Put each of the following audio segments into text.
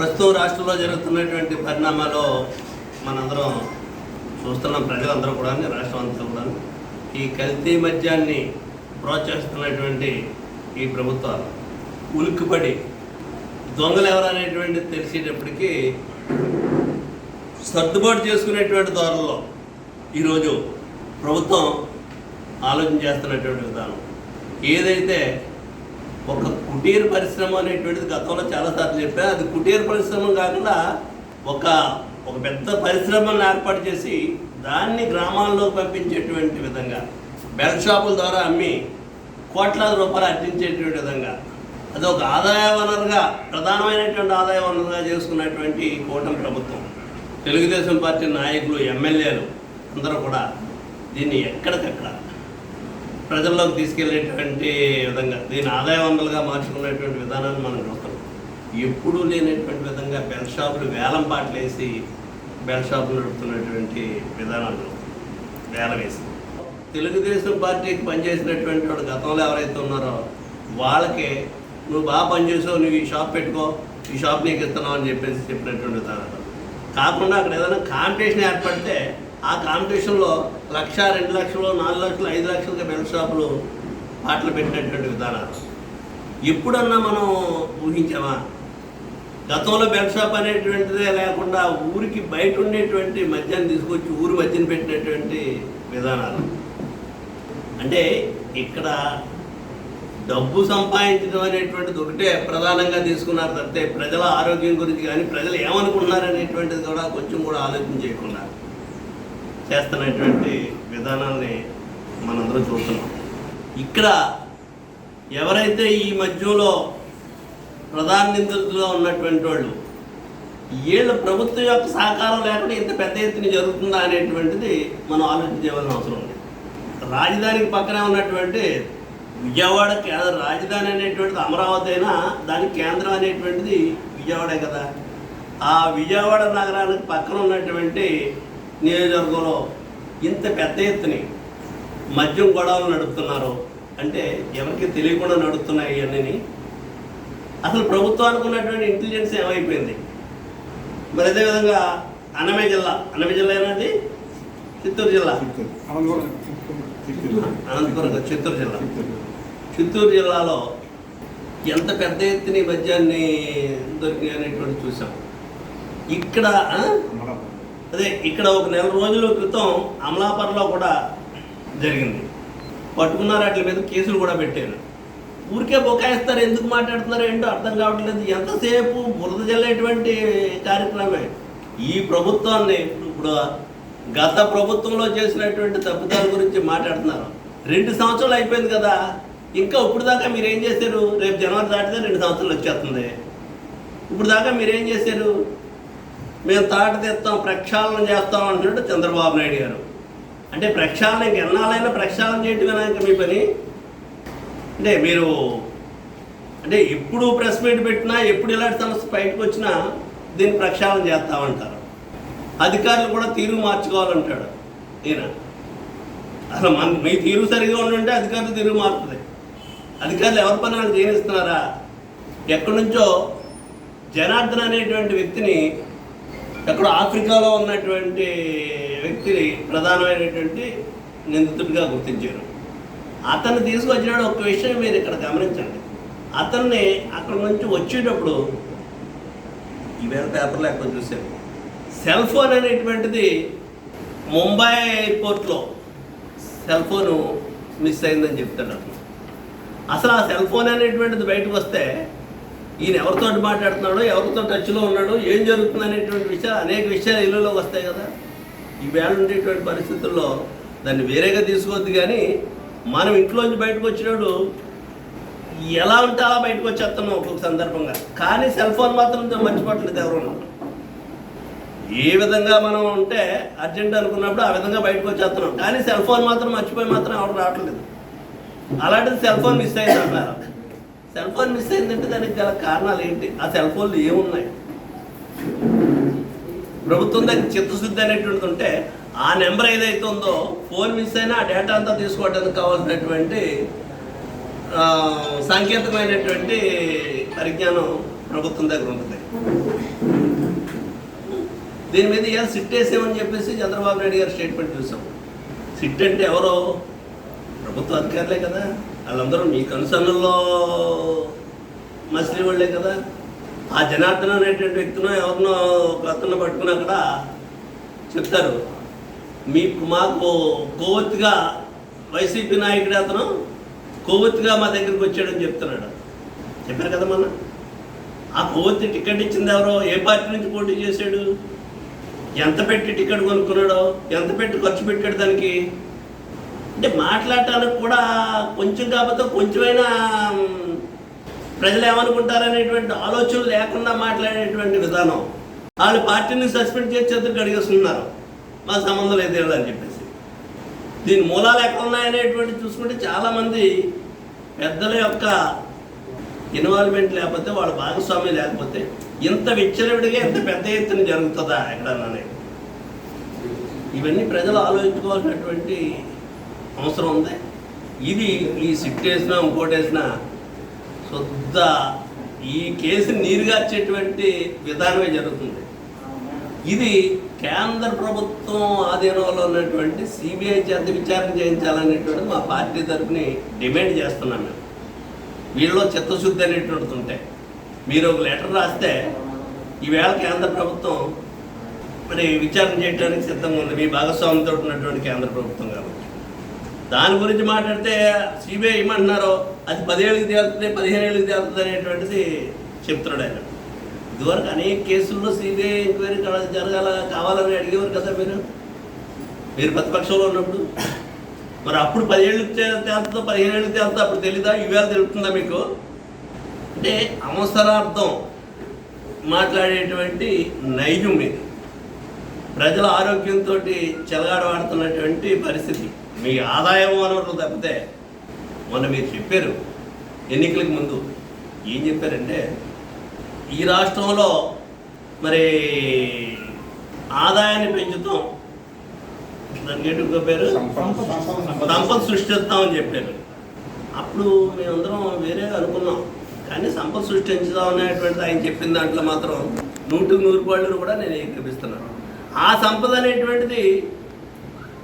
ప్రస్తుతం రాష్ట్రంలో జరుగుతున్నటువంటి పరిణామాలు మనందరం చూస్తున్నాం ప్రజలందరూ కూడా రాష్ట్రం అంతా కూడా ఈ కల్తీ మద్యాన్ని ప్రోత్సహిస్తున్నటువంటి ఈ ప్రభుత్వాలు ఉలిక్కిపడి దొంగలు ఎవరనేటువంటిది తెలిసేటప్పటికీ సర్దుబాటు చేసుకునేటువంటి ధోరణిలో ఈరోజు ప్రభుత్వం ఆలోచన చేస్తున్నటువంటి విధానం. ఏదైతే ఒక కుటీర పరిశ్రమ అనేటువంటిది గతంలో చాలాసార్లు చెప్పాను. అది కుటీర పరిశ్రమ కాకుండా ఒక ఒక పెద్ద పరిశ్రమను ఏర్పాటు చేసి దాన్ని గ్రామాల్లో పంపించేటువంటి విధంగా బెల్ షాపుల ద్వారా అమ్మి కోట్లాది రూపాయలు అర్జించేటువంటి విధంగా అది ఒక ఆదాయ వనరుగా ప్రధానమైనటువంటి ఆదాయ వనరుగా చేసుకున్నటువంటి కూటమి ప్రభుత్వం. తెలుగుదేశం పార్టీ నాయకులు ఎమ్మెల్యేలు అందరూ కూడా దీన్ని ఎక్కడికక్కడ ప్రజల్లోకి తీసుకెళ్ళేటువంటి విధంగా దీని ఆదాయ వనరులుగా మార్చుకునేటువంటి విధానాన్ని మనం చూస్తున్నాం. ఎప్పుడూ లేనటువంటి విధంగా బెల్ షాపులు వేలం పాటలు వేసి బెల్ షాపులు నడుపుతున్నటువంటి విధానాలు చూస్తున్నాం. వేలం వేసి. తెలుగుదేశం పార్టీకి పనిచేసినటువంటి వాడు గతంలో ఎవరైతే ఉన్నారో వాళ్ళకి నువ్వు బాగా పనిచేసావు నువ్వు ఈ షాప్ పెట్టుకో ఈ షాప్ నీకు ఇస్తున్నావు అని చెప్పేసి చెప్పినటువంటి విధానాలు కాకుండా అక్కడ ఏదైనా కాంపిటీషన్ ఏర్పడితే ఆ కాంపిటీషన్లో లక్ష రెండు లక్షలు నాలుగు లక్షలు ఐదు లక్షలకి బెల్ షాపులు పాటలు పెట్టినటువంటి విధానాలు. ఎప్పుడన్నా మనం ఊహించామా? గతంలో బెల్ షాప్ అనేటువంటిదే లేకుండా ఊరికి బయట ఉండేటువంటి మద్యాన్ని తీసుకొచ్చి ఊరు మద్యం పెట్టినటువంటి విధానాలు. అంటే ఇక్కడ డబ్బు సంపాదించడం అనేటువంటిది ఒకటే ప్రధానంగా తీసుకున్నారు తప్పితే ప్రజల ఆరోగ్యం గురించి కానీ ప్రజలు ఏమనుకుంటున్నారు అనేటువంటిది కూడా కొంచెం కూడా ఆలోచన చేయకుండా. చేస్తున్నటువంటి విధానాల్ని మనందరం చూస్తున్నాం. ఇక్కడ ఎవరైతే ఈ మధ్యలో ప్రధాన నిందితులుగా ఉన్నటువంటి వాళ్ళు వీళ్ళ ప్రభుత్వం యొక్క సహకారం లేకుండా ఇంత పెద్ద ఎత్తున జరుగుతుందా అనేటువంటిది మనం ఆలోచించవలసిన అవసరం ఉంది. రాజధానికి పక్కనే ఉన్నటువంటి విజయవాడ రాజధాని అనేటువంటిది అమరావతి అయినా దాని కేంద్రం అనేటువంటిది విజయవాడే కదా. ఆ విజయవాడ నగరానికి పక్కన ఉన్నటువంటి నియోజకవర్గంలో ఇంత పెద్ద ఎత్తుని మద్యం గొడవలు నడుపుతున్నారు అంటే ఎవరికి తెలియకుండా నడుస్తున్నాయి అన్నీ అసలు ప్రభుత్వానికి ఉన్నటువంటి ఇంటెలిజెన్స్ ఏమైపోయింది? మరి అదేవిధంగా అన్నమయ్య జిల్లా అన్నమయ్య జిల్లా ఏనాది చిత్తూరు జిల్లా. అనంతపురం చిత్తూరు జిల్లా. చిత్తూరు. జిల్లాలో ఎంత పెద్ద ఎత్తున మద్యాన్ని దొరికినాయి అనేటువంటి చూసాం. ఇక్కడ? అదే ఇక్కడ ఒక నెల రోజుల క్రితం అమలాపర్లో కూడా జరిగింది. పట్టుకున్నారు వాటి మీద కేసులు కూడా పెట్టారు. ఊరికే బొకాయిస్తారు ఎందుకు మాట్లాడుతున్నారు ఏంటో అర్థం కావట్లేదు. ఎంతసేపు బురద జల్లేటువంటి కార్యక్రమమే ఈ ప్రభుత్వాన్ని ఇప్పుడు గత ప్రభుత్వంలో చేసినటువంటి తప్పిదాల గురించి మాట్లాడుతున్నారు. రెండు సంవత్సరాలు అయిపోయింది కదా. ఇంకా ఇప్పుడు దాకా మీరు ఏం చేశారు? రేపు జనవరి దాటితే రెండు సంవత్సరాలు వచ్చేస్తుంది. ఇప్పుడు దాకా మీరు ఏం చేశారు? మేము తాట తెస్తాం ప్రక్షాళన చేస్తాం అంటున్నాడు చంద్రబాబు నాయుడు గారు. అంటే ప్రక్షాళన ఇంక ఎన్నాళ్ళైనా ప్రక్షాళన చేయటమేనా ఇంక మీ పని. అంటే మీరు అంటే ఎప్పుడు ప్రెస్ మీట్ పెట్టినా ఎప్పుడు ఇలాంటి సమస్య బయటకు వచ్చినా దీన్ని ప్రక్షాళన చేస్తామంటారు. అధికారులు కూడా తీరు మార్చుకోవాలంటాడు ఈయన. అసలు మన మీ తీరు సరిగా ఉండుంటే అధికారులు తీరు మారుతుంది. అధికారులు ఎవరి పని వాళ్ళు చేయనిస్తున్నారా? ఎక్కడి నుంచో జనార్దన్ అనేటువంటి వ్యక్తిని అక్కడ ఆఫ్రికాలో ఉన్నటువంటి వ్యక్తిని ప్రధానమైనటువంటి నిందితుడిగా గుర్తించారు. అతన్ని తీసుకొచ్చినాడు ఒక విషయం మీరు ఇక్కడ గమనించండి. అతన్ని అక్కడ నుంచి వచ్చేటప్పుడు ఈవేళ పేపర్లో ఎక్కడ చూశారు. సెల్ ఫోన్ అనేటువంటిది ముంబై ఎయిర్పోర్ట్లో సెల్ ఫోను మిస్ అయిందని చెప్తాడు అసలు ఆ సెల్ ఫోన్ అనేటువంటిది బయటకు వస్తే ఈయన ఎవరితో మాట్లాడుతున్నాడో ఎవరితో టచ్లో ఉన్నాడో ఏం జరుగుతుంది అనేటువంటి విషయాలు అనేక విషయాలు ఇళ్ళలోకి వస్తాయి కదా. ఈ వేళ ఉండేటువంటి పరిస్థితుల్లో దాన్ని వేరేగా తీసుకోవద్దు కానీ మనం ఇంట్లోంచి బయటకు వచ్చినాడు ఎలా ఉంటే అలా బయటకు వచ్చేస్తున్నాం ఒక్కొక్క సందర్భంగా. కానీ సెల్ ఫోన్ మాత్రం మర్చిపోవట్లేదు ఎవరు ఏ విధంగా మనం ఉంటే అర్జెంట్ అనుకున్నప్పుడు ఆ విధంగా బయటకు వచ్చేస్తున్నాం. కానీ సెల్ ఫోన్ మాత్రం మర్చిపోయి మాత్రం ఎవరు రావట్లేదు. అలాంటిది సెల్ ఫోన్ మిస్ అయింది అన్నారు సెల్ ఫోన్ మిస్ అయిందంటే దానికి గల కారణాలు ఏంటి? ఆ సెల్ ఫోన్లు ఏమున్నాయి? ప్రభుత్వం దగ్గర చిత్తశుద్ధి అనేటువంటిది ఉంటే ఆ నెంబర్ ఏదైతే ఉందో ఫోన్ మిస్ అయినా ఆ డేటా అంతా తీసుకోవడానికి కావాల్సినటువంటి సాంకేతికమైనటువంటి పరిజ్ఞానం ప్రభుత్వం దగ్గర ఉంటుంది. దీని మీద ఇవాళ సిట్ వేసామని చెప్పేసి చంద్రబాబు నాయుడు గారు స్టేట్మెంట్ చూసాం. సిట్ అంటే ఎవరో? ప్రభుత్వ అధికారులే కదా. వాళ్ళందరూ మీ కన్సర్న్లో మసిలి వాళ్ళే కదా. ఆ జనార్దన్ అనేటువంటి వ్యక్తినో ఎవరినో ఒక అతను పట్టుకుని అక్కడ చెప్తారు. మీకు మాకు కొవ్వొత్తిగా వైసీపీ నాయకుడు అతను కొవ్వొత్తిగా మా దగ్గరికి వచ్చాడని చెప్తున్నాడు. చెప్పారు కదా మన ఆ కొవ్వొత్తి టికెట్ ఇచ్చింది ఎవరో? ఏ పార్టీ నుంచి పోటీ చేశాడు? ఎంత పెట్టి టికెట్ కొనుక్కున్నాడో? ఎంత పెట్టి ఖర్చు పెట్టాడు దానికి? అంటే మాట్లాడటానికి కూడా కొంచెం కాకపోతే కొంచెమైనా మ్, ప్రజలు ఏమనుకుంటారనేటువంటి ఆలోచన లేకుండా మాట్లాడేటువంటి విధానం. వాళ్ళు పార్టీని సస్పెండ్ చేసి చేతులు అడిగేస్తున్నారు మా సంబంధం లేదు అని చెప్పేసి. దీని మూలాలు ఎక్కడ ఉన్నాయనేటువంటి చూసుకుంటే చాలామంది పెద్దల యొక్క ఇన్వాల్వ్మెంట్ లేకపోతే వాళ్ళ భాగస్వామి లేకపోతే ఇంత విచ్చలవిడిగా ఇంత పెద్ద ఎత్తున జరుగుతుందా ఎక్కడన్నా ఇవన్నీ ప్రజలు ఆలోచించుకోవాల్సినటువంటి అవసరం ఉంది. ఇది ఈ సిట్ వేసినా ఇంకోటి వేసినా శుద్ధ ఈ కేసు నీరుగార్చేటువంటి విధానమే జరుగుతుంది. ఇది కేంద్ర ప్రభుత్వం ఆధీనంలో ఉన్నటువంటి సిబిఐ చేత విచారణ చేయించాలనేటువంటి మా పార్టీ తరఫుని డిమాండ్ చేస్తున్నాం మేము. వీళ్ళలో చిత్తశుద్ధి అనేటువంటిది ఉంటాయి మీరు ఒక లెటర్ రాస్తే ఈవేళ కేంద్ర ప్రభుత్వం మరి విచారణ చేయడానికి సిద్ధంగా ఉంది. మీ భాగస్వామితో ఉన్నటువంటి కేంద్ర ప్రభుత్వం కాబట్టి. దాని గురించి మాట్లాడితే సిబిఐ ఏమంటున్నారో అది పదేళ్ళకి తేలుతుంది పదిహేను ఏళ్ళకి తేలుతుంది అనేటువంటిది చెప్తున్నాడు ఆయన. ఇదివరకు అనేక కేసుల్లో సిబిఐ ఎంక్వైరీ జరగాల కావాలని అడిగేవారు కదా మీరు? మీరు ప్రతిపక్షంలో ఉన్నప్పుడు? మరి అప్పుడు పదిహేళ్ళకి తేలుతుందో పదిహేను ఏళ్ళకి తేలుతుందో అప్పుడు తెలీదా? ఇవేళ తెలుపుతుందా మీకు? అంటే అవసరార్థం మాట్లాడేటువంటి నైజం ఇది. ప్రజల ఆరోగ్యంతో చెలగాడవాడుతున్నటువంటి పరిస్థితి. మీ ఆదాయం వనరులు తప్పితే మొన్న మీరు చెప్పారు ఎన్నికలకు ముందు ఏం చెప్పారంటే ఈ రాష్ట్రంలో మరి ఆదాయాన్ని పెంచుతాం దానికి పేరు? సంపద సృష్టిస్తామని చెప్పారు. అప్పుడు మేమందరం వేరే అనుకున్నాం కానీ సంపద సృష్టించుదాం అనేటువంటిది ఆయన చెప్పిన దాంట్లో మాత్రం నూటికి నూరు పాళ్ళు కూడా నేను ఏకీపిస్తున్నాను ఆ సంపద అనేటువంటిది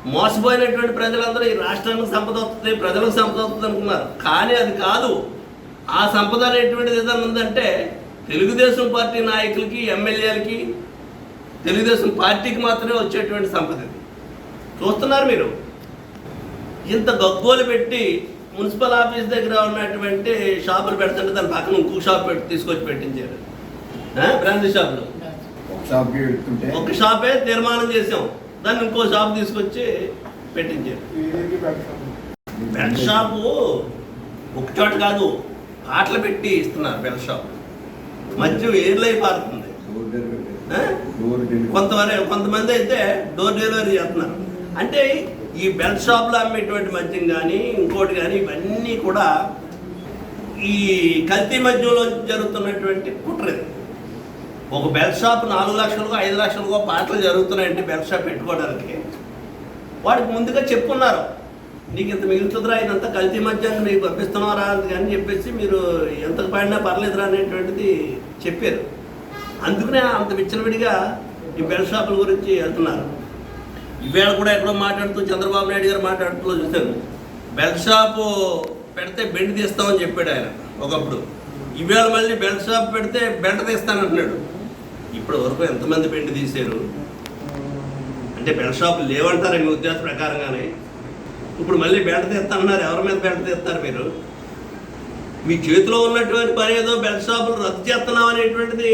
మోసపోయినటువంటి ప్రజలందరూ ఈ రాష్ట్రానికి సంపద వస్తుంది ప్రజలకు సంపద వస్తుంది అనుకున్నారు. కానీ అది కాదు. ఆ సంపద అనేటువంటిది ఏదైనా ఉందంటే తెలుగుదేశం పార్టీ నాయకులకి ఎమ్మెల్యేలకి తెలుగుదేశం పార్టీకి మాత్రమే వచ్చేటువంటి సంపద ఇది. చూస్తున్నారు మీరు? ఇంత గగ్గోలు పెట్టి మున్సిపల్ ఆఫీస్ దగ్గర ఉన్నటువంటి షాపులు పెడుతుంటే దాని పక్కన ఇంకో షాప్ పెట్టి తీసుకొచ్చి పెట్టించారు. ఆ? బ్రాందీ షాపులు? ఒక షాపే తీర్మానం చేసాం. దాన్ని ఇంకో షాప్ తీసుకొచ్చి పెట్టించారు బెల్ట్ షాపు ఒక చోట కాదు పాటలు పెట్టి ఇస్తున్నారు బెల్ట్ షాప్ మధ్య ఏర్లై పారుతుంది. డెలివరీ కొంతమంది కొంతమంది అయితే డోర్ డెలివరీ చేస్తున్నారు. అంటే ఈ బెల్ట్ షాప్లో అమ్మేటువంటి మద్యం కానీ ఇంకోటి కానీ ఇవన్నీ కూడా ఈ కల్తీ మద్యంలో జరుగుతున్నటువంటి కుట్ర ఇది. ఒక బెల్ట్ షాప్ నాలుగు లక్షలకు ఐదు లక్షలుగా పాటలు జరుగుతున్నాయండి బెల్ షాప్ పెట్టుకోవడానికి వాడికి ముందుగా చెప్పున్నారు నీకు ఇంత మిగులుతుందిరా ఇదంతా కల్తీ మధ్యాహ్నం మీకు పంపిస్తున్నారా అని చెప్పేసి మీరు ఎంత పడినా పర్లేదురా అనేటువంటిది చెప్పారు. అందుకనే అంత విచ్చలవిడిగా ఈ బెల్ట్ షాపుల గురించి వెళ్తున్నారు. ఈవేళ కూడా ఎక్కడో మాట్లాడుతూ చంద్రబాబు నాయుడు గారు మాట్లాడుతూ చూశాను బెల్ షాపు పెడితే బెండ్ తీస్తామని చెప్పాడు ఆయన ఒకప్పుడు. ఈవేళ మళ్ళీ బెల్ట్ షాప్ పెడితే బెల్ట్ తీస్తానంటున్నాడు. ఇప్పటి వరకు ఎంతమంది పెయింట్ తీశారు? అంటే బెల్ట్ షాప్ లేవంటారు మీ ఉద్దేశ ప్రకారంగానే. ఇప్పుడు మళ్ళీ బెల్ట్ తీస్తామన్నారు ఎవరి మీద బెల్ట్ తీస్తారు మీరు? మీ చేతిలో ఉన్నటువంటి పని ఏదో బెల్ట్ షాపులు రద్దు చేస్తున్నాం అనేటువంటిది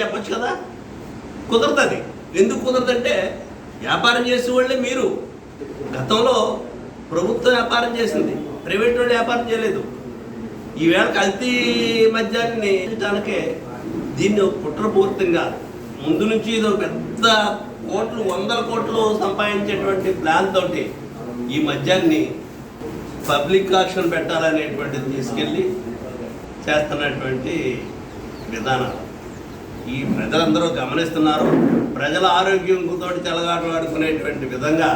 చెప్పచ్చు కదా? కుదరదు ఎందుకు కుదరదంటే వ్యాపారం చేసే వాళ్ళే మీరు. గతంలో ప్రభుత్వం వ్యాపారం చేసింది ప్రైవేట్ వాళ్ళు వ్యాపారం చేయలేదు. ఈవేళ కల్తీ మద్యాన్ని దానికే దీన్ని కుట్రపూర్తంగా ముందు నుంచి ఇది ఒక పెద్ద కోట్లు వందల కోట్లు సంపాదించేటువంటి ప్లాన్ తోటి ఈ మద్యాన్ని పబ్లిక్ ఆక్షన్ పెట్టాలనేటువంటిది తీసుకెళ్ళి చేస్తున్నటువంటి విధానాలు. ఈ ప్రజలందరూ గమనిస్తున్నారు. ప్రజల ఆరోగ్యంతో చెలగాటలాడుకునేటువంటి విధంగా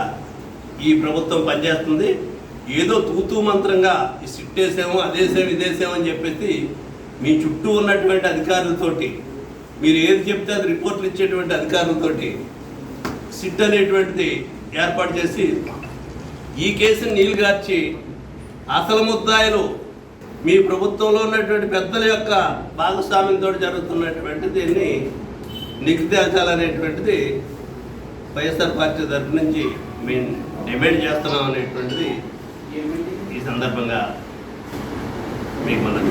ఈ ప్రభుత్వం పనిచేస్తుంది. ఏదో తూతూ మంత్రంగా ఈ సిట్టేసేమో అదేసేమో ఇదేసేమో అని చెప్పేసి మీ చుట్టూ ఉన్నటువంటి అధికారులతోటి మీరు ఏది చెప్తే అది రిపోర్ట్లు ఇచ్చేటువంటి అధికారులతోటి సిట్ అనేటువంటిది ఏర్పాటు చేసి ఈ కేసుని నీలుగార్చి అసలు ముద్దాయిలు మీ ప్రభుత్వంలో ఉన్నటువంటి పెద్దల యొక్క భాగస్వామ్యంతో జరుగుతున్నటువంటి దీన్ని నిగ్దేశాలనేటువంటిది వైఎస్ఆర్ పార్టీ తరఫు నుంచి మేము డిమాండ్ చేస్తున్నాం అనేటువంటిది ఈ సందర్భంగా మీకు మనం